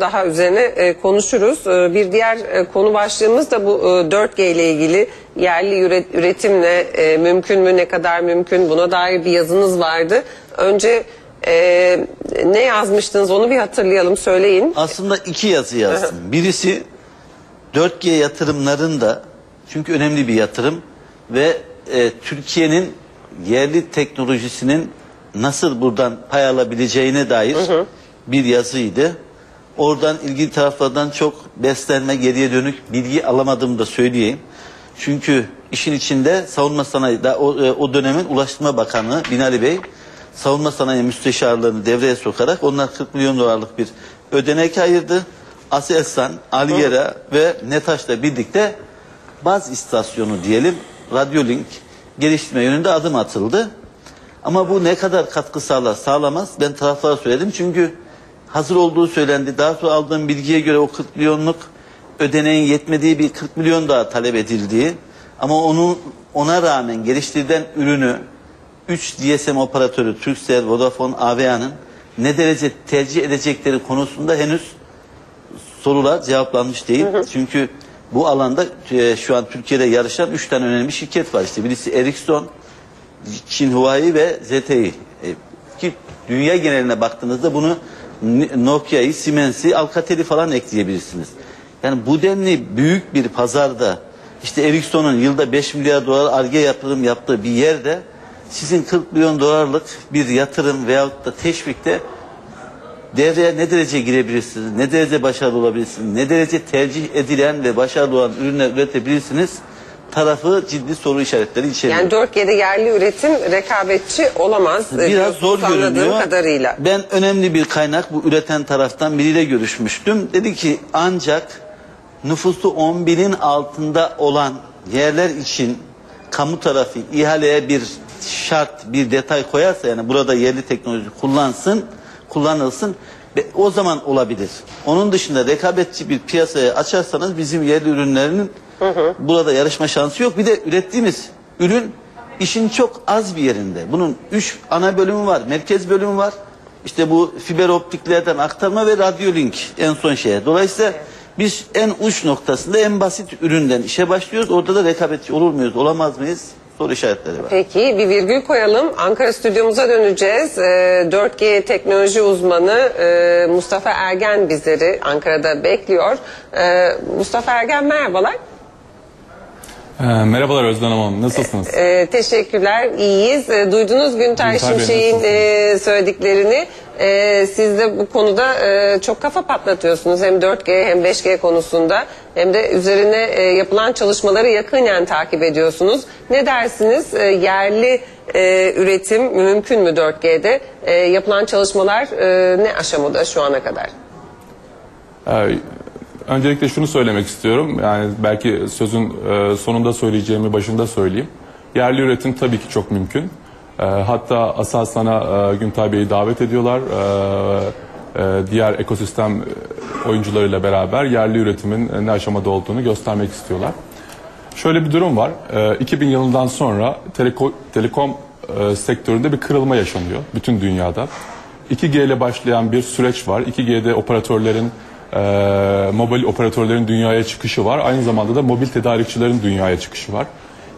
daha üzerine e, konuşuruz. E, bir diğer e, konu başlığımız da bu e, 4G ile ilgili yerli üre- üretimle e, mümkün mü ne kadar mümkün buna dair bir yazınız vardı. Önce e, ne yazmıştınız onu bir hatırlayalım söyleyin. Aslında iki yazı yazdım. Birisi 4G yatırımlarında çünkü önemli bir yatırım ve e, Türkiye'nin yerli teknolojisinin nasıl buradan pay alabileceğine dair bir yazıydı. Oradan ilgili taraflardan çok beslenme geriye dönük bilgi alamadığımı da söyleyeyim. Çünkü işin içinde savunma sanayi da o, e, o dönemin Ulaştırma Bakanı Binali Bey savunma sanayi müsteşarlarını devreye sokarak onlar 40 milyon dolarlık bir ödenek ayırdı. Aselsan, Algera ve Netaş'la birlikte baz istasyonu diyelim Radyolink geliştirme yönünde adım atıldı. Ama bu ne kadar katkı sağlar sağlamaz ben taraflara söyledim çünkü hazır olduğu söylendi. Daha sonra aldığım bilgiye göre o 40 milyonluk ödeneğin yetmediği bir 40 milyon daha talep edildiği ama onu ona rağmen geliştirilen ürünü 3 GSM operatörü Turkcell, Vodafone, AVA'nın ne derece tercih edecekleri konusunda henüz sorular cevaplanmış değil. Çünkü bu alanda e, şu an Türkiye'de yarışan 3 tane önemli şirket var. İşte birisi Ericsson, Çin Huawei ve ZTE. E, ki dünya geneline baktığınızda bunu Nokia'yı, Siemens'i, Alcatel'i falan ekleyebilirsiniz. Yani bu denli büyük bir pazarda işte Ericsson'un yılda 5 milyar dolar arge yatırım yaptığı bir yerde sizin 40 milyon dolarlık bir yatırım veyahut da teşvikte devreye ne derece girebilirsiniz, ne derece başarılı olabilirsiniz, ne derece tercih edilen ve başarılı olan ürünler üretebilirsiniz tarafı ciddi soru işaretleri içeriyor. Yani 4G'de yerli üretim rekabetçi olamaz. e, Biraz zor görünüyor. kadarıyla. Ben önemli bir kaynak bu üreten taraftan biriyle görüşmüştüm. Dedi ki ancak nüfusu 10 binin altında olan yerler için kamu tarafı ihaleye bir şart, bir detay koyarsa yani burada yerli teknoloji kullansın, kullanılsın ve o zaman olabilir. Onun dışında rekabetçi bir piyasaya açarsanız bizim yerli ürünlerinin burada yarışma şansı yok. Bir de ürettiğimiz ürün işin çok az bir yerinde. Bunun üç ana bölümü var. Merkez bölümü var. İşte bu fiber optiklerden aktarma ve radyolink en son şeye. Dolayısıyla biz en uç noktasında en basit üründen işe başlıyoruz. Orada da rekabetçi olur muyuz, olamaz mıyız? Soru işaretleri var. Peki bir virgül koyalım. Ankara stüdyomuza döneceğiz. Ee, 4G teknoloji uzmanı e, Mustafa Ergen bizleri Ankara'da bekliyor. Ee, Mustafa Ergen merhabalar. Ee, merhabalar Özden Hanım, nasılsınız? Ee, teşekkürler, iyiyiz. Ee, duydunuz Günter Günter Şimşek'in e, söylediklerini. Ee, siz de bu konuda e, çok kafa patlatıyorsunuz. Hem 4G hem 5G konusunda hem de üzerine e, yapılan çalışmaları yakinen takip ediyorsunuz. Ne dersiniz? E, yerli e, üretim mümkün mü 4G'de? E, yapılan çalışmalar e, ne aşamada şu ana kadar? Ee, öncelikle şunu söylemek istiyorum. Yani belki sözün e, sonunda söyleyeceğimi başında söyleyeyim. Yerli üretim tabii ki çok mümkün. Ee, hatta Aselsan'a e, Güntay Bey'i davet ediyorlar. E, diğer ekosistem e, oyuncularıyla beraber yerli üretimin ne aşamada olduğunu göstermek istiyorlar. Şöyle bir durum var. Ee, 2000 yılından sonra teleko- telekom e, sektöründe bir kırılma yaşanıyor bütün dünyada. 2G ile başlayan bir süreç var. 2G'de operatörlerin, e, mobil operatörlerin dünyaya çıkışı var. Aynı zamanda da mobil tedarikçilerin dünyaya çıkışı var.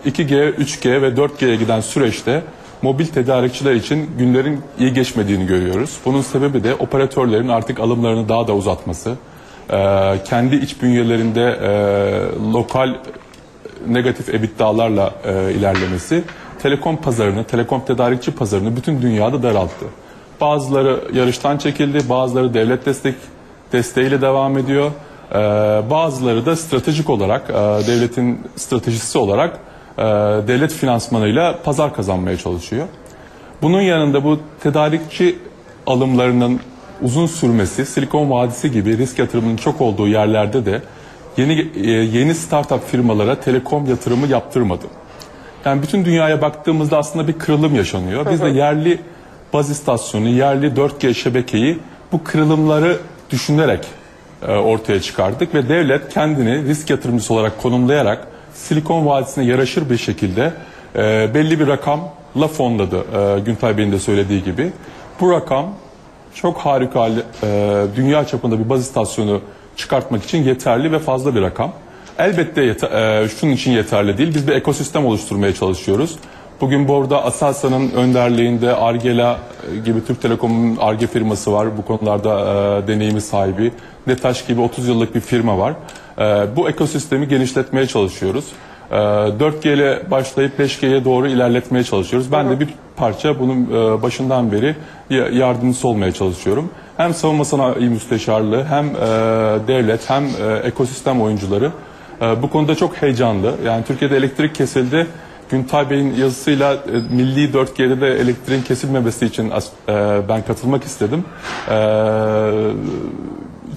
2G, 3G ve 4G'ye giden süreçte mobil tedarikçiler için günlerin iyi geçmediğini görüyoruz. Bunun sebebi de operatörlerin artık alımlarını daha da uzatması, e, kendi iç bünyelerinde e, lokal negatif EBITDA'larla e, ilerlemesi telekom pazarını, telekom tedarikçi pazarını bütün dünyada daralttı. Bazıları yarıştan çekildi, bazıları devlet destek desteğiyle devam ediyor. E, bazıları da stratejik olarak, e, devletin stratejisi olarak e, devlet finansmanıyla pazar kazanmaya çalışıyor. Bunun yanında bu tedarikçi alımlarının uzun sürmesi, Silikon Vadisi gibi risk yatırımının çok olduğu yerlerde de yeni e, yeni startup firmalara telekom yatırımı yaptırmadı. Yani bütün dünyaya baktığımızda aslında bir kırılım yaşanıyor. Biz de yerli baz istasyonu, yerli 4G şebekeyi bu kırılımları düşünerek e, ortaya çıkardık ve devlet kendini risk yatırımcısı olarak konumlayarak Silikon Vadisi'ne yaraşır bir şekilde e, belli bir rakamla fonladı. E, Güntay Bey'in de söylediği gibi. Bu rakam çok harikulade e, dünya çapında bir baz istasyonu çıkartmak için yeterli ve fazla bir rakam. Elbette yete- e, şunun için yeterli değil. Biz bir ekosistem oluşturmaya çalışıyoruz. Bugün burada Aselsan'ın önderliğinde Argela e, gibi Türk Telekom'un Arge firması var. Bu konularda e, deneyimi sahibi. Netaş gibi 30 yıllık bir firma var. E, bu ekosistemi genişletmeye çalışıyoruz. E, 4G ile başlayıp 5G'ye doğru ilerletmeye çalışıyoruz. Ben de bir parça bunun e, başından beri ya- yardımcısı olmaya çalışıyorum. Hem savunma sanayi müsteşarlığı hem e, devlet hem e, ekosistem oyuncuları e, bu konuda çok heyecanlı. Yani Türkiye'de elektrik kesildi. Güntay Bey'in yazısıyla e, milli 4G'de de elektriğin kesilmemesi için as- e, ben katılmak istedim. E,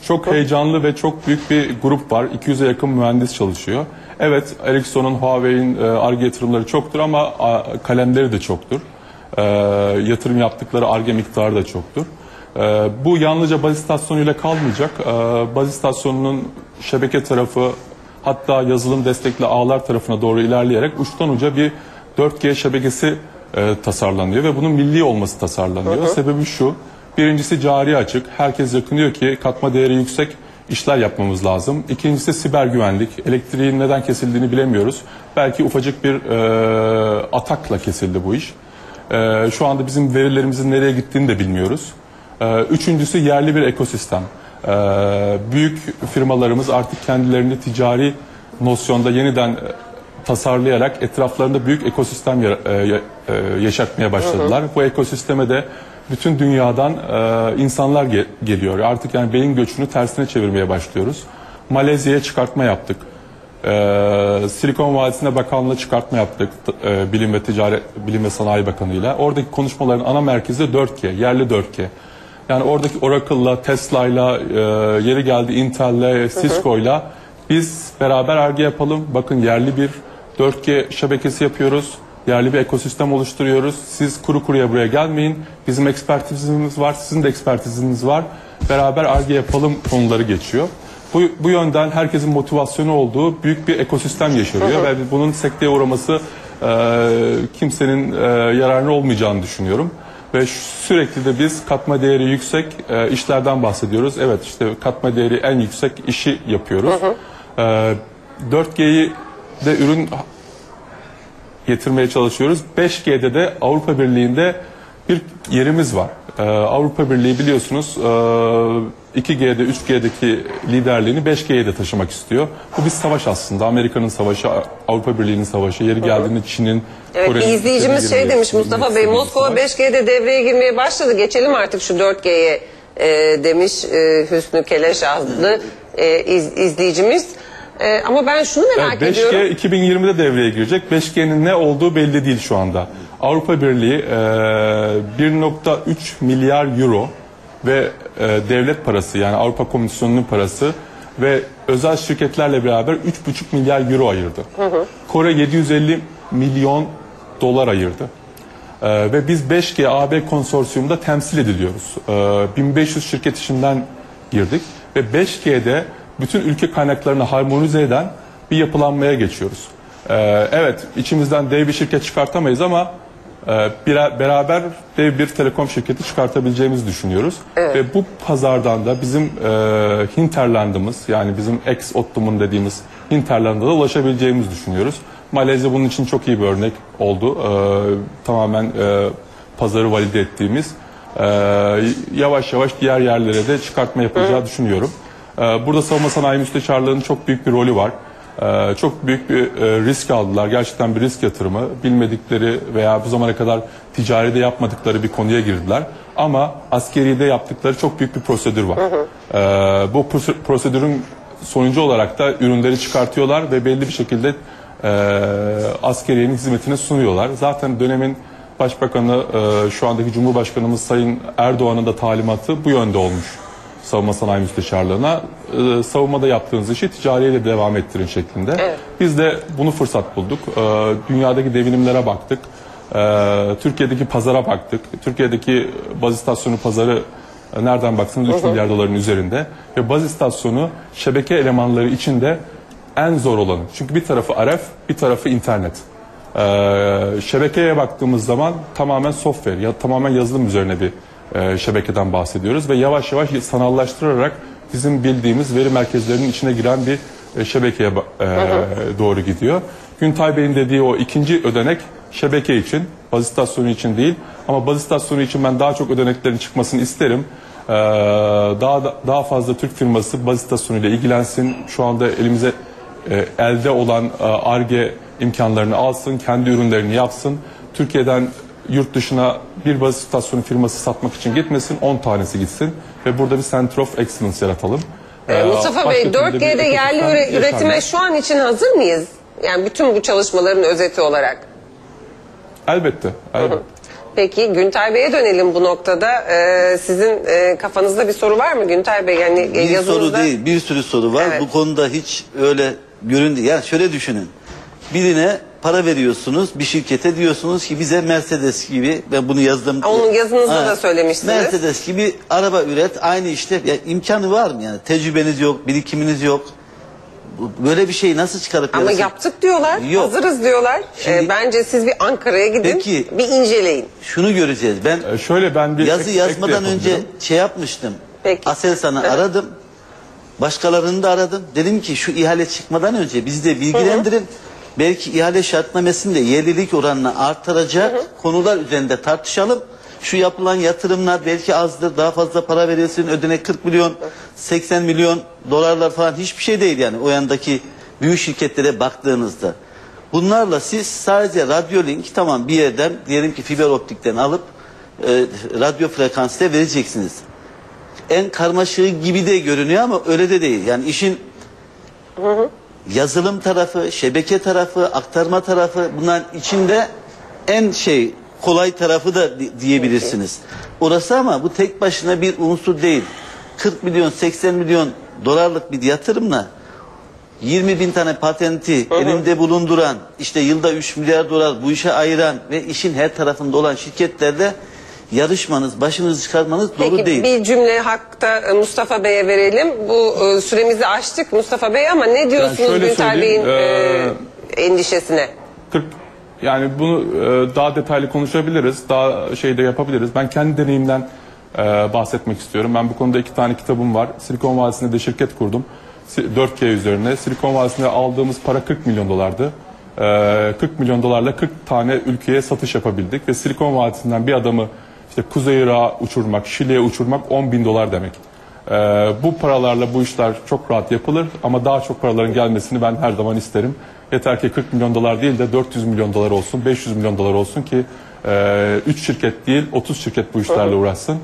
çok heyecanlı ve çok büyük bir grup var. 200'e yakın mühendis çalışıyor. Evet Ericsson'un, Huawei'in e, yatırımları çoktur ama a, kalemleri de çoktur. E, yatırım yaptıkları ARGE miktarı da çoktur. E, bu yalnızca baz istasyonuyla kalmayacak. E, baz istasyonunun şebeke tarafı hatta yazılım destekli ağlar tarafına doğru ilerleyerek uçtan uca bir 4G şebekesi e, tasarlanıyor ve bunun milli olması tasarlanıyor. Sebebi şu, birincisi cari açık, herkes yakınıyor ki katma değeri yüksek işler yapmamız lazım. İkincisi siber güvenlik, elektriğin neden kesildiğini bilemiyoruz. Belki ufacık bir e, atakla kesildi bu iş. E, şu anda bizim verilerimizin nereye gittiğini de bilmiyoruz. E, üçüncüsü yerli bir ekosistem. E, büyük firmalarımız artık kendilerini ticari nosyonda yeniden e, tasarlayarak etraflarında büyük ekosistem e, e, yaşatmaya başladılar. Bu ekosisteme de bütün dünyadan insanlar ge- geliyor. Artık yani beyin göçünü tersine çevirmeye başlıyoruz. Malezya'ya çıkartma yaptık. Ee, Silikon Vadisi'ne bakanlığı çıkartma yaptık e, Bilim ve Ticaret Bilim ve Sanayi Bakanı'yla. Oradaki konuşmaların ana merkezi 4G, yerli 4G. Yani oradaki Oracle'la, Tesla'yla, e, yeri geldi Intel'le, Cisco'yla biz beraber arge yapalım. Bakın yerli bir 4G şebekesi yapıyoruz. Yerli bir ekosistem oluşturuyoruz. Siz kuru kuruya buraya gelmeyin. Bizim ekspertizimiz var, sizin de ekspertiziniz var. Beraber arge yapalım konuları geçiyor. Bu, bu yönden herkesin motivasyonu olduğu büyük bir ekosistem yaşanıyor ve bunun sekteye uğraması e, kimsenin e, yararına olmayacağını düşünüyorum. Ve sürekli de biz katma değeri yüksek e, işlerden bahsediyoruz. Evet işte katma değeri en yüksek işi yapıyoruz. E, 4G'yi de ürün getirmeye çalışıyoruz. 5G'de de Avrupa Birliği'nde bir yerimiz var. Ee, Avrupa Birliği biliyorsunuz e, 2G'de, 3G'deki liderliğini 5G'ye de taşımak istiyor. Bu bir savaş aslında. Amerika'nın savaşı, Avrupa Birliği'nin savaşı. Yeri geldiğinde Çin'in, Evet, Kore'nin izleyicimiz şey demiş Mustafa Bey Moskova savaş. 5G'de devreye girmeye başladı. Geçelim artık şu 4G'ye e, demiş e, Hüsnü Keleş adlı e, iz- izleyicimiz. E, ama ben şunu merak Evet, 5G ediyorum. 2020'de devreye girecek. 5G'nin ne olduğu belli değil şu anda. Avrupa Birliği e, 1.3 milyar euro ve e, devlet parası yani Avrupa Komisyonu'nun parası ve özel şirketlerle beraber 3.5 milyar euro ayırdı. Kore 750 milyon dolar ayırdı. Ee, ve biz 5G AB konsorsiyumunda temsil ediliyoruz. Ee, 1500 şirket işinden girdik ve 5G'de bütün ülke kaynaklarını harmonize eden bir yapılanmaya geçiyoruz. Ee, evet içimizden dev bir şirket çıkartamayız ama e, bir, beraber dev bir telekom şirketi çıkartabileceğimizi düşünüyoruz. Ve bu pazardan da bizim e, hinterlandımız yani bizim ex optimum dediğimiz hinterlanda da ulaşabileceğimizi düşünüyoruz. Malezya bunun için çok iyi bir örnek oldu. Ee, tamamen e, pazarı valide ettiğimiz. Ee, yavaş yavaş diğer yerlere de çıkartma yapılacağı düşünüyorum. Ee, burada savunma sanayi müsteşarlığının çok büyük bir rolü var. Ee, çok büyük bir e, risk aldılar. Gerçekten bir risk yatırımı. Bilmedikleri veya bu zamana kadar ticaride yapmadıkları bir konuya girdiler. Ama askeride yaptıkları çok büyük bir prosedür var. Ee, bu prose- prosedürün sonucu olarak da ürünleri çıkartıyorlar ve belli bir şekilde e, askeriyenin hizmetine sunuyorlar. Zaten dönemin Başbakanı, e, şu andaki Cumhurbaşkanımız Sayın Erdoğan'ın da talimatı bu yönde olmuş savunma sanayi müsteşarlığına. E, savunmada yaptığınız işi ticariye de devam ettirin şeklinde. Biz de bunu fırsat bulduk. E, dünyadaki devinimlere baktık. E, Türkiye'deki pazara baktık. Türkiye'deki baz istasyonu pazarı e, nereden baksanız 3 milyar doların üzerinde. Ve baz istasyonu şebeke elemanları içinde en zor olanı. Çünkü bir tarafı RF, bir tarafı internet. Ee, şebekeye baktığımız zaman tamamen software, ya tamamen yazılım üzerine bir e, şebekeden bahsediyoruz ve yavaş yavaş sanallaştırarak bizim bildiğimiz veri merkezlerinin içine giren bir e, şebekeye e, doğru gidiyor. Güntay Bey'in dediği o ikinci ödenek şebeke için, baz istasyonu için değil ama baz istasyonu için ben daha çok ödeneklerin çıkmasını isterim. Ee, daha da- daha fazla Türk firması baz istasyonuyla ilgilensin. Şu anda elimize e, elde olan ARGE imkanlarını alsın, kendi ürünlerini yapsın. Türkiye'den yurt dışına bir baz istasyonu firması satmak için gitmesin, 10 tanesi gitsin ve burada bir Center of Excellence yaratalım. Ee, Ee, Mustafa Bey türlü bir 4G'de yerli üre- üretime yaşanmaz. şu an için hazır mıyız? Yani bütün bu çalışmaların özeti olarak. Elbette, elbette. Peki Güntay Bey'e dönelim bu noktada. Ee, sizin e, kafanızda bir soru var mı Güntay Bey? Yani e, Bir yazınızda... soru değil, bir sürü soru var. Evet. Bu konuda hiç öyle göründü. Yani şöyle düşünün. Birine para veriyorsunuz, bir şirkete diyorsunuz ki bize Mercedes gibi, ben bunu yazdım. Onun yazınızda da söylemiştiniz. Mercedes gibi araba üret, aynı işte. Ya imkanı var mı yani? Tecrübeniz yok, birikiminiz yok. Böyle bir şeyi nasıl çıkarıp Ama yarasın? yaptık diyorlar, Yok. hazırız diyorlar. Şimdi- Ee, bence siz bir Ankara'ya gidin, Peki. bir inceleyin. Şunu göreceğiz. Ben Ee, şöyle ben bir Yazı ek- ek yazmadan önce yapabilirim. şey yapmıştım. Peki. Aselsan'ı Hı hı. aradım. Başkalarını da aradım. Dedim ki şu ihale çıkmadan önce bizi de bilgilendirin. Belki ihale şartnamesinde yerlilik oranını artıracak konular üzerinde tartışalım. Şu yapılan yatırımlar belki azdır, daha fazla para verilsin, ödenek 40 milyon, 80 milyon dolarlar falan hiçbir şey değil yani o yandaki büyük şirketlere baktığınızda. Bunlarla siz sadece radyolink tamam bir yerden diyelim ki fiber optikten alıp e, radyo frekansta vereceksiniz. En karmaşığı gibi de görünüyor ama öyle de değil. Yani işin yazılım tarafı, şebeke tarafı, aktarma tarafı bunların içinde en şey kolay tarafı da di- diyebilirsiniz. Orası ama bu tek başına bir unsur değil. 40 milyon 80 milyon dolarlık bir yatırımla 20 bin tane patenti elimde bulunduran işte yılda 3 milyar dolar bu işe ayıran ve işin her tarafında olan şirketlerle yarışmanız, başınızı çıkarmanız doğru Peki değil. bir cümle hakta e, Mustafa Bey'e verelim. Bu e, süremizi aştık Mustafa Bey ama ne diyorsunuz şöyle Güntay Bey'in söyleyeyim, e, endişesine? 40 yani bunu e, daha detaylı konuşabiliriz. Daha şey de yapabiliriz. Ben kendi deneyimden e, bahsetmek istiyorum. Ben bu konuda iki tane kitabım var. Silikon Vadisi'nde de şirket kurdum. Si- 4G üzerine. Silikon Vadisi'nde aldığımız para 40 milyon dolardı. E, 40 milyon dolarla 40 tane ülkeye satış yapabildik ve Silikon Vadisi'nden bir adamı işte Kuzey Irak'a uçurmak, Şili'ye uçurmak 10 bin dolar demek. Ee, bu paralarla bu işler çok rahat yapılır ama daha çok paraların gelmesini ben her zaman isterim. Yeter ki 40 milyon dolar değil de 400 milyon dolar olsun, 500 milyon dolar olsun ki 3 şirket değil 30 şirket bu işlerle uğraşsın.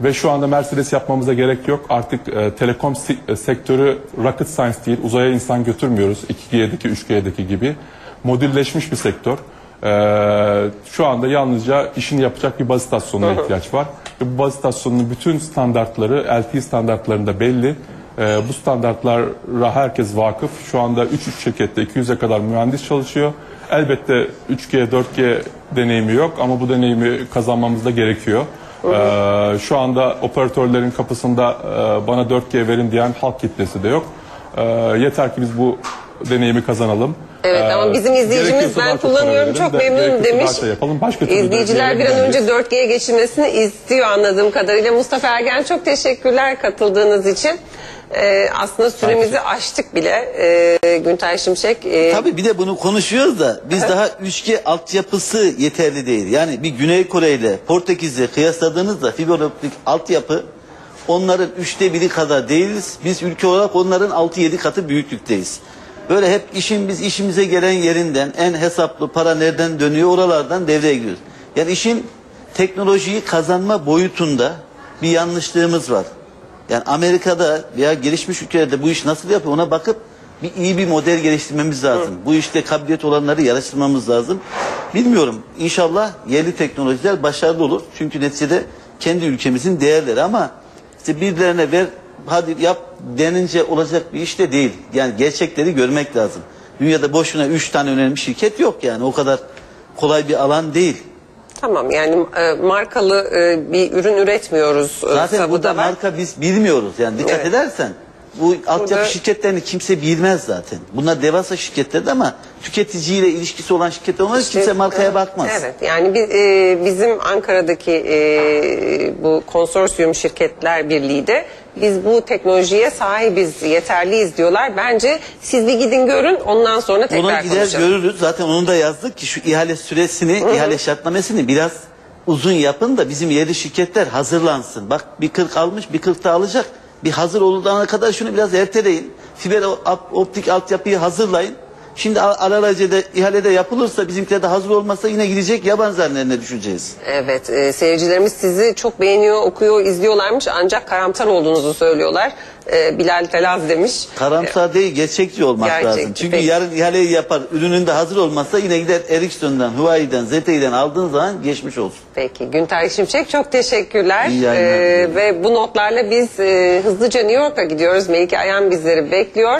Ve şu anda Mercedes yapmamıza gerek yok. Artık e, telekom si- e, sektörü rocket science değil, uzaya insan götürmüyoruz 2G'deki, 3G'deki gibi. Modülleşmiş bir sektör. Ee, şu anda yalnızca işini yapacak bir baz istasyonuna ihtiyaç var. Ve bu baz istasyonunun bütün standartları LTE standartlarında belli. Ee, bu standartlara herkes vakıf. Şu anda 3 şirkette 200'e kadar mühendis çalışıyor. Elbette 3G, 4G deneyimi yok ama bu deneyimi kazanmamız da gerekiyor. Ee, şu anda operatörlerin kapısında e, bana 4G verin diyen halk kitlesi de yok. Ee, yeter ki biz bu deneyimi kazanalım. Evet Ee, ama bizim izleyicimiz ben kullanıyorum çok de memnunum demiş. yapalım. Başka İzleyiciler bir an önce yani. 4G'ye geçilmesini istiyor anladığım kadarıyla. Mustafa Ergen çok teşekkürler katıldığınız için. Ee, aslında süremizi aştık bile. Ee, Güntay Şimşek. e, Tabii bir de bunu konuşuyoruz da biz daha 3G altyapısı yeterli değil. Yani bir Güney Kore ile Portekiz'le kıyasladığınızda fiber optik altyapı onların üçte biri kadar değiliz. Biz ülke olarak onların 6-7 katı büyüklükteyiz. Böyle hep işin biz işimize gelen yerinden en hesaplı para nereden dönüyor oralardan devreye giriyoruz. Yani işin teknolojiyi kazanma boyutunda bir yanlışlığımız var. Yani Amerika'da veya gelişmiş ülkelerde bu iş nasıl yapıyor ona bakıp bir iyi bir model geliştirmemiz lazım. Bu işte kabiliyet olanları yarıştırmamız lazım. Bilmiyorum. İnşallah yerli teknolojiler başarılı olur. Çünkü neticede kendi ülkemizin değerleri ama işte birilerine ver hadi yap denince olacak bir iş de değil. Yani gerçekleri görmek lazım. Dünyada boşuna üç tane önemli şirket yok yani o kadar kolay bir alan değil. Tamam yani e, markalı e, bir ürün üretmiyoruz. e, Zaten burada da var. marka biz bilmiyoruz yani dikkat Evet. edersen Bu altyapı Burada- şirketlerini kimse bilmez zaten. Bunlar devasa şirketler ama tüketiciyle ilişkisi olan şirketler olmaz. Kimse markaya bakmaz. Evet yani bi- e, bizim Ankara'daki e, bu konsorsiyum şirketler birliği de biz bu teknolojiye sahibiz, yeterliyiz diyorlar. Bence siz bir gidin görün ondan sonra tekrar Ona gider konuşalım. görürüz. Zaten onu da yazdık ki şu ihale süresini, ihale şartnamesini biraz uzun yapın da bizim yerli şirketler hazırlansın. Bak bir 40 almış, bir 40 da alacak. Bir hazır olana kadar şunu biraz erteleyin. Fiber optik altyapıyı hazırlayın. Şimdi al- alelacele ihalede yapılırsa bizimkiler de hazır olmazsa yine gidecek yabancıların eline düşeceğiz. Evet, e, seyircilerimiz sizi çok beğeniyor, okuyor, izliyorlarmış ancak karamsar olduğunuzu söylüyorlar. E, Bilal Telaz demiş. Karamsar değil gerçekçi olmak Gerçekçi, lazım. Çünkü peki. yarın ihaleyi yapar ürünün de hazır olmazsa yine gider Ericsson'dan, Huawei'den, ZTE'den aldığın zaman geçmiş olsun. Peki Günter Şimşek çok teşekkürler. İyi yayınlar E, ve bu notlarla biz e, hızlıca New York'a gidiyoruz. Melike Ayan bizleri bekliyor.